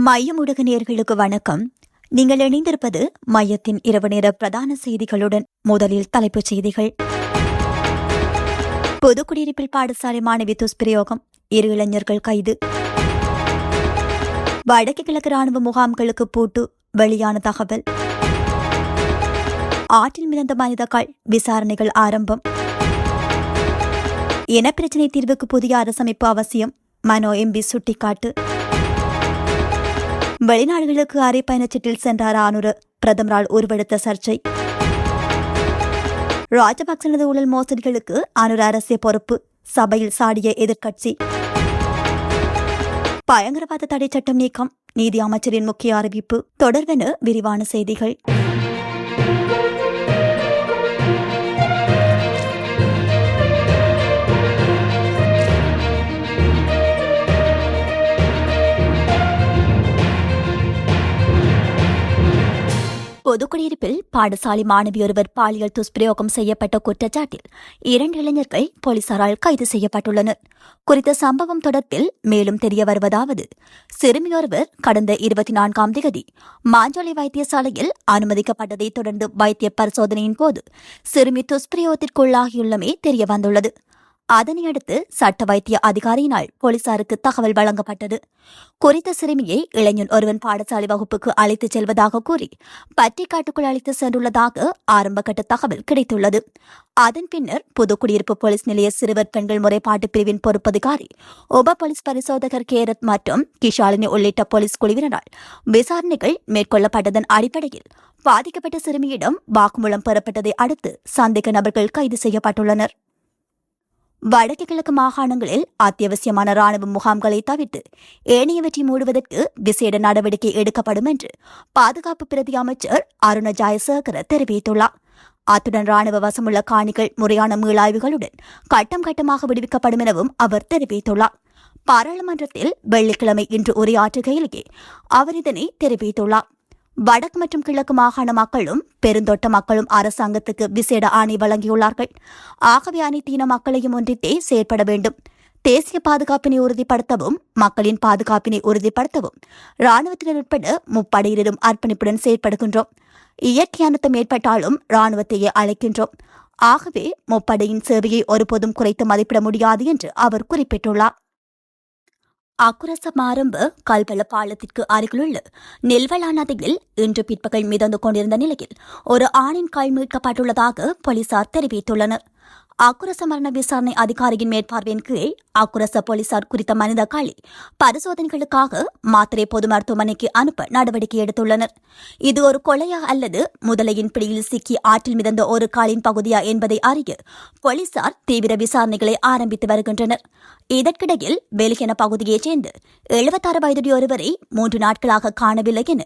மையம் நேர்களுக்கு வணக்கம். நீங்கள் இணைந்திருப்பது மையத்தின் இரவு நேர பிரதான செய்திகளுடன் முதலில் தலைப்புச் செய்திகள். பொது குடியிருப்பில் பாடசாலை மாணவி துஷ்பிரயோகம் இரு இளைஞர்கள் கைது. வடக்கு கிழக்கு ராணுவ முகாம்களுக்கு பூட்டு வெளியான தகவல். ஆற்றில் மிதந்த மனிதர்கள் விசாரணைகள் ஆரம்பம். இனப்பிரச்சினை தீர்வுக்கு புதிய அரசமைப்பு அவசியம் மனோ எம்பி சுட்டிக்காட்டு. வெளிநாடுகளுக்கு அரை பயணச்சீட்டில் சென்றார் ஆனூர் பிரதமரால் உருவெடுத்த சர்ச்சை. ராஜபக்சனது ஊழல் மோசடிகளுக்கு ஆணுர அரசிய பொறுப்பு. சபையில் சாடிய எதிர்க்கட்சி. பயங்கரவாத தடை சட்டம் நீக்கம். நீதி அமைச்சரின் முக்கிய அறிவிப்பு. தொடர்வென விரிவான செய்திகள். பாடசாலை மாணவி ஒருவர் பாலியல் துஷ்பிரயோகம் செய்யப்பட்ட குற்றச்சாட்டில் இரண்டு இளைஞர்கள் போலீசாரால் கைது செய்யப்பட்டுள்ளனர். குறித்த சம்பவம் தொடர்பில் மேலும் தெரிய வருவதாவது சிறுமியொருவர் கடந்த இருபத்தி நான்காம் தேதி மாஞ்சோலை வைத்தியசாலையில் அனுமதிக்கப்பட்டதைத் தொடர்ந்து வைத்திய பரிசோதனையின் போது சிறுமி துஷ்பிரயோகத்திற்குள்ளாகியுள்ளமே தெரிய வந்துள்ளது. அதனையடுத்து சட்ட வைத்திய அதிகாரியினால் போலீசாருக்கு தகவல் வழங்கப்பட்டது. குறித்த சிறுமியை இளைஞன் ஒருவன் பாடசாலை வகுப்புக்கு அழைத்துச் செல்வதாக கூறி பட்டிக்காட்டுக்குள் அழைத்து சென்றுள்ளதாக ஆரம்பகட்ட தகவல் கிடைத்துள்ளது. அதன் பின்னர் புதுக்குடியிருப்பு போலீஸ் நிலைய சிறுவர் பெண்கள் முறைப்பாட்டு பிரிவின் பொறுப்பதிகாரி உப போலீஸ் பரிசோதகர் கேரத் மற்றும் கிஷாலினி உள்ளிட்ட போலீஸ் குழுவினரால் விசாரணைகள் மேற்கொள்ளப்பட்டதன் அடிப்படையில் பாதிக்கப்பட்ட சிறுமியிடம் வாக்குமூலம் பெறப்பட்டதை அடுத்து சந்தேக நபர்கள் கைது செய்யப்பட்டுள்ளனர். வடக்கு கிழக்கு மாகாணங்களில் அத்தியாவசியமான ராணுவ முகாம்களை தவிர்த்து ஏனையவற்றை மூடுவதற்கு விசேட நடவடிக்கை எடுக்கப்படும் என்று பாதுகாப்பு பிரதி அமைச்சர் அருண ஜாயசேகர தெரிவித்துள்ளார். அத்துடன் ராணுவ வசமுள்ள காணிகள் முறையான மீளாய்வுகளுடன் கட்டம் கட்டமாக விடுவிக்கப்படும் எனவும் அவர் தெரிவித்துள்ளார். பாராளுமன்றத்தில் வெள்ளிக்கிழமை இன்று உரையாற்றுகையிலேயே அவர் இதனை தெரிவித்துள்ளார். வடக்கு மற்றும் கிழக்கு மாகாண மக்களும் பெருந்தோட்ட மக்களும் அரசாங்கத்துக்கு விசேட ஆணை வழங்கியுள்ளார்கள். ஆகவே அனைத்து இன மக்களையும் ஒன்றித்தே செயற்பட வேண்டும். தேசிய பாதுகாப்பினை உறுதிப்படுத்தவும் மக்களின் பாதுகாப்பினை உறுதிப்படுத்தவும் ராணுவத்தினர் உட்பட முப்படையினரும் அர்ப்பணிப்புடன் செயற்படுகின்றோம். இயற்கை அனர்த்தம் ஏற்பட்டாலும் ராணுவத்தையே அழைக்கின்றோம். ஆகவே முப்படையின் சேவையை ஒருபோதும் குறைத்து மதிப்பிட முடியாது என்று அவர் குறிப்பிட்டுள்ளார். அக்குரசம் ஆரம்ப கல்வள பாலத்திற்கு அருகிலுள்ள நெல்வலா நதியில் இன்று பிற்பகல் மிதந்து கொண்டிருந்த நிலையில் ஒரு ஆணின் கால் மீட்கப்பட்டுள்ளதாக போலீசார் தெரிவித்துள்ளனர். அக்குரச மரண விசாரணை அதிகாரியின் மேற்பார்வையின் கீழ் அக்குரச போலீசார் குறித்த மனித காலி பரிசோதனைகளுக்காக மாத்திரை பொது மருத்துவமனைக்கு அனுப்ப நடவடிக்கை எடுத்துள்ளனர். இது ஒரு கொலையா அல்லது முதலையின் பிடியில் சிக்கி ஆற்றில் மிதந்த ஒரு காலின் பகுதியா என்பதை அறிய போலீசார் தீவிர விசாரணைகளை ஆரம்பித்து வருகின்றனர். இதற்கிடையில் வெலிகென பகுதியைச் சேர்ந்து எழுபத்தாறு வயதுடைய ஒருவரை மூன்று நாட்களாக காணவில்லை என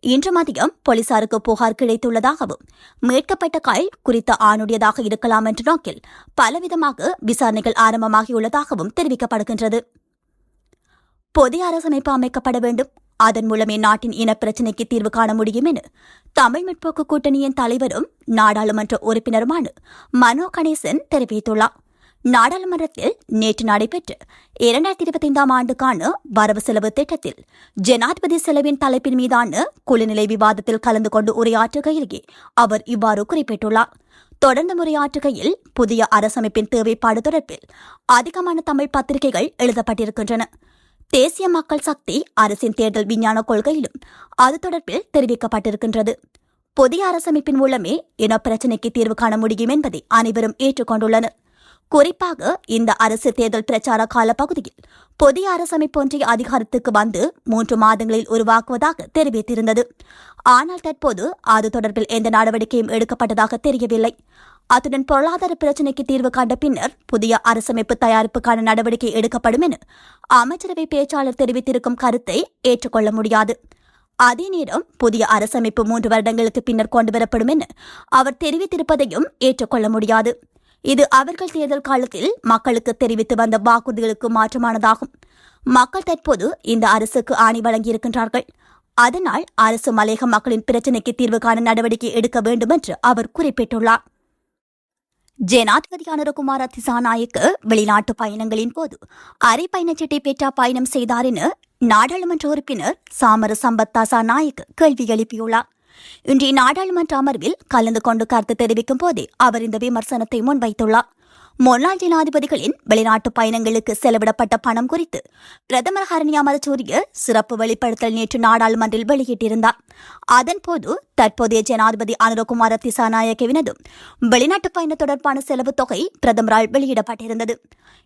இன்று மதியம் போலீசாருக்கு புகார் கிடைத்துள்ளதாகவும் மீட்கப்பட்ட கால் குறித்த ஆணுடையதாக இருக்கலாம் என்ற நோக்கில் பலவிதமாக விசாரணைகள் ஆரம்பமாகியுள்ளதாகவும் தெரிவிக்கப்படுகின்றது. புதிய அரசமைப்பு அமைக்கப்பட வேண்டும். அதன் மூலமே நாட்டின் இனப்பிரச்சினைக்கு தீர்வு காண முடியும் என தமிழ் முற்போக்கு கூட்டணியின் தலைவரும் நாடாளுமன்ற உறுப்பினருமான மனோ கணேசன் தெரிவித்துள்ளார். நாடாளுமன்றத்தில் நேற்று நடைபெற்ற இரண்டாயிரத்தி இருபத்தி ஐந்தாம் ஆண்டுக்கான வரவு செலவு திட்டத்தில் ஜனாதிபதி செலவின் தலைப்பின் மீதான குழுநிலை விவாதத்தில் கலந்து கொண்டு உரையாற்றுகையிலேயே அவர் இவ்வாறு குறிப்பிட்டுள்ளார். தொடர்ந்து முறையாற்றுகையில் புதிய அரசமைப்பின் தேவைப்பாடு தொடர்பில் அதிகமான தமிழ் பத்திரிகைகள் எழுதப்பட்டிருக்கின்றன. தேசிய மக்கள் சக்தி அரசின் தேர்தல் விஞ்ஞான கொள்கையிலும் அது தொடர்பில் தெரிவிக்கப்பட்டிருக்கின்றது. புதிய அரசமைப்பின் மூலமே இனப்பிரச்சினைக்கு தீர்வு காண முடியும் என்பதை அனைவரும் ஏற்றுக்கொண்டுள்ளனர். குறிப்பாக இந்த அரசு தேர்தல் பிரச்சார கால பகுதியில் புதிய அரசமைப்பு அதிகாரத்துக்கு வந்து மூன்று மாதங்களில் உருவாக்குவதாக தெரிவித்திருந்தது. ஆனால் தற்போது அது தொடர்பில் எந்த நடவடிக்கையும் எடுக்கப்பட்டதாக தெரியவில்லை. அத்துடன் பொருளாதார பிரச்சினைக்கு தீர்வு கண்ட பின்னர் புதிய அரசமைப்பு தயாரிப்புக்கான நடவடிக்கை எடுக்கப்படும் என அமைச்சரவை பேச்சாளர் தெரிவித்திருக்கும் கருத்தை ஏற்றுக்கொள்ள முடியாது. அதே நேரம் புதிய அரசமைப்பு மூன்று வருடங்களுக்கு பின்னர் கொண்டுவரப்படும் என அவர் தெரிவித்திருப்பதையும் ஏற்றுக்கொள்ள முடியாது. இது அவர்கள் தேர்தல் காலத்தில் மக்களுக்கு தெரிவித்து வந்த வாக்குறுதிகளுக்கு மாற்றமானதாகும். மக்கள் தற்போது இந்த அரசுக்கு ஆணி வழங்கியிருக்கின்றார்கள். அதனால் அரசு மலையக மக்களின் பிரச்சினைக்கு தீர்வு காண நடவடிக்கை எடுக்க வேண்டும் என்று அவர் குறிப்பிட்டுள்ளார். ஜனாதிபதி அனுரகுமார திசாநாயக்கு வெளிநாட்டு பயணங்களின் போது அரை பயணச்சீட்டை பெற்றா பயணம் செய்தார் என நாடாளுமன்ற உறுப்பினர் சாமர சம்பத்தாசா நாயக் கேள்வி எழுப்பியுள்ளார். இன்றைய நாடாளுமன்ற அமர்வில் கலந்து கொண்டு கருத்து தெரிவிக்கும் போதே அவர் இந்த விமர்சனத்தை முன்வைத்துள்ளார். முன்னாள் ஜனாதிபதிகளின் வெளிநாட்டு பயணங்களுக்கு செலவிடப்பட்ட பணம் குறித்து பிரதமர் ஹரணி அமரசூரிய சிறப்பு வெளிப்படுத்தல் நேற்று நாடாளுமன்றில் வெளியிட்டிருந்தார். அதன்போது தற்போதைய ஜனாதிபதி அனுரகுமார திசாநாயகவினதும் வெளிநாட்டு பயணம் தொடர்பான செலவு தொகை பிரதமரால் வெளியிடப்பட்டிருந்தது.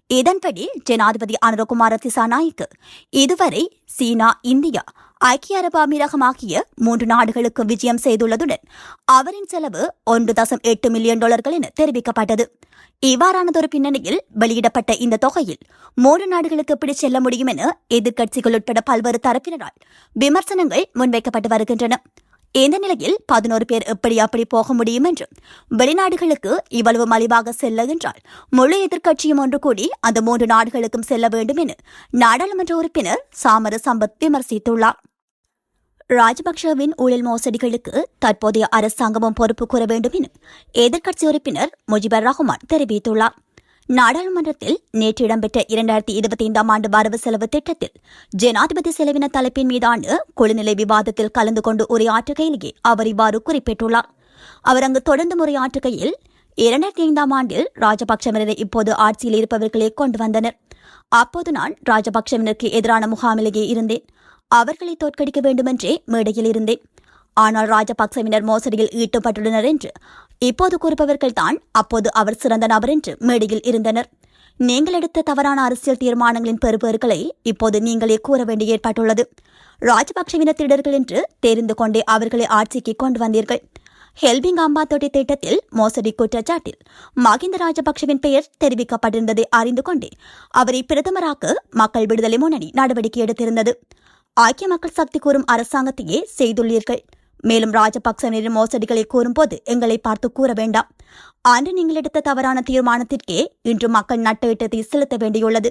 இதன்படி ஜனாதிபதி அனுரகுமார திசாநாயக்கு இதுவரை சீனா இந்தியா ஐக்கிய அரபு அமீரகம் ஆகிய மூன்று நாடுகளுக்கு விஜயம் செய்துள்ளதுடன் அவரின் செலவு ஒன்று தசம் எட்டு மில்லியன் டாலர்கள் என தெரிவிக்கப்பட்டது. இவ்வாறானதொரு பின்னணியில் வெளியிடப்பட்ட இந்த தொகையில் மூன்று நாடுகளுக்கு எப்படி செல்ல முடியும் என எதிர்க்கட்சிகள் உட்பட பல்வேறு தரப்பினரால் விமர்சனங்கள் முன்வைக்கப்பட்டு வருகின்றன. இந்த நிலையில் பதினோரு பேர் எப்படி அப்படி போக முடியும் என்றும் வெளிநாடுகளுக்கு இவ்வளவு மலிவாக செல்ல என்றால் முழு எதிர்க்கட்சியும் ஒன்று கூடி அந்த மூன்று நாடுகளுக்கும் செல்ல வேண்டும் என நாடாளுமன்ற உறுப்பினர் சாமர சம்பத் விமர்சித்துள்ளார். ராஜபக்சவின் ஊழல் மோசடிகளுக்கு தற்போதைய அரசாங்கமும் பொறுப்பு கூற வேண்டும் என எதிர்க்கட்சி உறுப்பினர் முஜிபர் ரஹ்மான் தெரிவித்துள்ளார். நாடாளுமன்றத்தில் நேற்று இடம்பெற்ற இரண்டாயிரத்தி இருபத்தி ஐந்தாம் ஆண்டு வரவு செலவு திட்டத்தில் ஜனாதிபதி செலவின தலைப்பின் மீதான குழுநிலை விவாதத்தில் கலந்து கொண்டு உரையாற்றுகையிலேயே அவர் இவ்வாறு குறிப்பிட்டுள்ளார். அவர் அங்கு தொடர்ந்து உரையாற்றுகையில் இரண்டாயிரத்தி ஐந்தாம் ஆண்டில் ராஜபக்சவினரை இப்போது ஆட்சியில் இருப்பவர்களே கொண்டு வந்தனர். அப்போது நான் ராஜபக்சவினருக்கு எதிரான முகாமிலேயே இருந்தேன். அவர்களை தோற்கடிக்க வேண்டுமென்றே மேடையில் இருந்தேன். ஆனால் ராஜபக்சவினர் மோசடியில் ஈடுபட்டுள்ளனர் என்று இப்போது கூறுபவர்கள் தான் அப்போது அவர் சிறந்த நபர் என்று மேடையில் இருந்தனர். நீங்கள் எடுத்த தவறான அரசியல் தீர்மானங்களின் பெறுபேறுகளை இப்போது நீங்களே கூற வேண்டி ஏற்பட்டுள்ளது. ராஜபக்சவின திடர்கள் என்று தெரிந்து கொண்டே அவர்களை ஆட்சிக்கு கொண்டு வந்தீர்கள். ஹெல்பிங் அம்பாத்தோட்டி திட்டத்தில் மோசடி குற்றச்சாட்டில் மகிந்த ராஜபக்சவின் பெயர் தெரிவிக்கப்பட்டிருந்ததை அறிந்து கொண்டே அவரை பிரதமராக்க மக்கள் விடுதலை முன்னணி நடவடிக்கை எடுத்திருந்தது. ஐக்கிய மக்கள் சக்தி கூறும் அரசாங்கத்தையே செய்துள்ளீர்கள். மேலும் ராஜபக்சனின் மோசடிகளை கூறும்போது எங்களை பார்த்து கூற வேண்டாம். அன்று நீங்கள் எடுத்த தவறான தீர்மானத்திற்கே இன்று மக்கள் நட்ட செலுத்த வேண்டியுள்ளது.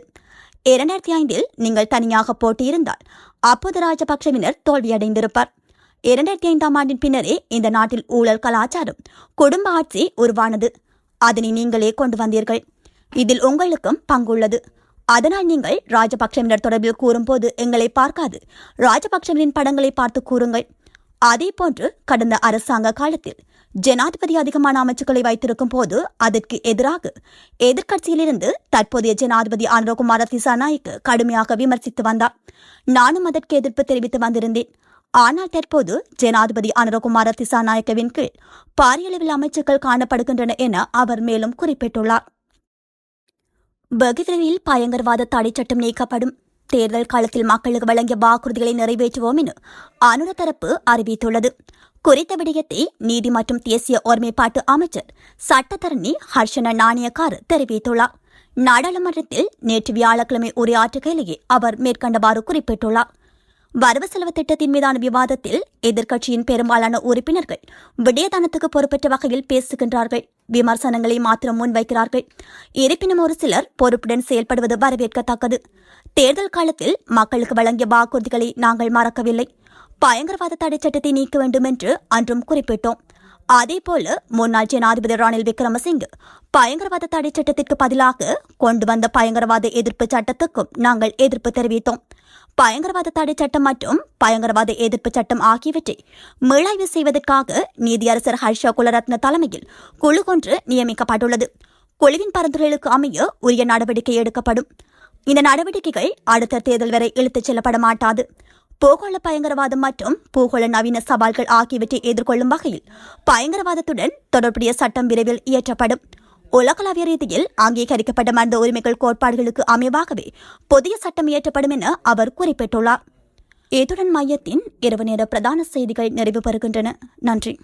இரண்டாயிரத்தி ஐந்தில் நீங்கள் தனியாக போட்டியிருந்தால் அப்போது ராஜபக்சவினர் தோல்வியடைந்திருப்பார். இரண்டாயிரத்தி ஐந்தாம் ஆண்டின் பின்னரே இந்த நாட்டில் ஊழல் கலாச்சாரம் குடும்ப ஆட்சி உருவானது. அதனை நீங்களே கொண்டு வந்தீர்கள். இதில் உங்களுக்கும் பங்குள்ளது. அதனால் நீங்கள் ராஜபக்சவினர் தொடர்பில் கூறும்போது எங்களை பார்க்காது. ராஜபக்சவின் படங்களை பார்த்து கூறுங்கள். அதே போன்று கடந்த அரசாங்க காலத்தில் ஜனாதிபதி அதிகமான அமைச்சுக்களை வைத்திருக்கும் போது அதற்கு எதிராக எதிர்க்கட்சியிலிருந்து தற்போதைய ஜனாதிபதி அனுரகுமார திசாநாயக்கு கடுமையாக விமர்சித்து வந்தார். நானும் அதற்கு எதிர்ப்பு தெரிவித்து வந்திருந்தேன். ஆனால் தற்போது ஜனாதிபதி அனுரகுமார திசாநாயக்கவின் கீழ் பாரியளவில் அமைச்சுக்கள் காணப்படுகின்றன என அவர் மேலும் குறிப்பிட்டுள்ளார். பகிரவில் பயங்கரவாத தடை சட்டம் நீக்கப்படும். தேர்தல் காலத்தில் மக்களுக்கு வழங்கிய வாக்குறுதிகளை நிறைவேற்றுவோம் என அனுர தரப்பு அறிவித்துள்ளது. குறித்த விடயத்தை நீதி மற்றும் தேசிய ஒருமைப்பாட்டு அமைச்சர் சட்டத்தரணி ஹர்ஷன நாணயக்கார் தெரிவித்துள்ளார். நாடாளுமன்றத்தில் நேற்று வியாழக்கிழமை உரையாற்றுகையிலேயே அவர் மேற்கண்டவாறு குறிப்பிட்டுள்ளார். வரவு செலவு திட்டத்தின் மீதான விவாதத்தில் எதிர்க்கட்சியின் பெரும்பாலான உறுப்பினர்கள் விடயதானத்துக்கு பொறுப்பற்ற வகையில் பேசுகின்றார்கள். விமர்சனங்களை மாத்திரம் முன்வைக்கிறார்கள். இருப்பினும் ஒரு சிலர் பொறுப்புடன் செயல்படுவது வரவேற்கத்தக்கது. தேர்தல் காலத்தில் மக்களுக்கு வழங்கிய வாக்குறுதிகளை நாங்கள் மறக்கவில்லை. பயங்கரவாத தடை சட்டத்தை நீக்க வேண்டும் என்று அன்றும் குறிப்பிட்டோம். அதேபோல முன்னாள் ஜனாதிபதி ரணில் விக்ரமசிங்கே பயங்கரவாத தடை சட்டத்திற்கு பதிலாக கொண்டு வந்த பயங்கரவாத எதிர்ப்பு சட்டத்துக்கும் நாங்கள் எதிர்ப்பு தெரிவித்தோம். பயங்கரவாத தடை சட்டம் மற்றும் பயங்கரவாத எதிர்ப்பு சட்டம் ஆகியவற்றை மீளாய்வு செய்வதற்காக நீதியரசர் ஹர்ஷா குலரத்ன தலைமையில் குழு ஒன்று நியமிக்கப்பட்டுள்ளது. குழுவின் பரிந்துரைகளுக்கு அமைய உரிய நடவடிக்கை எடுக்கப்படும். இந்த நடவடிக்கைகள் அடுத்த தேர்தல் வரை இழுத்துச் செல்லப்பட மாட்டாது. பூகோள பயங்கரவாதம் மற்றும் பூகோள நவீன சவால்கள் ஆகியவற்றை எதிர்கொள்ளும் வகையில் பயங்கரவாதத்துடன் தொடர்புடைய சட்டம் விரைவில் இயற்றப்படும். உலகளாவிய ரீதியில் அங்கீகரிக்கப்பட்ட மனித உரிமைகள் கோட்பாடுகளுக்கு அமைவாகவே புதிய சட்டம் இயற்றப்படும் என அவர் குறிப்பிட்டுள்ளார். இத்துடன் மையத்தின் இரவு நேர பிரதான செய்திகள் நிறைவு பெறுகின்றன. நன்றி.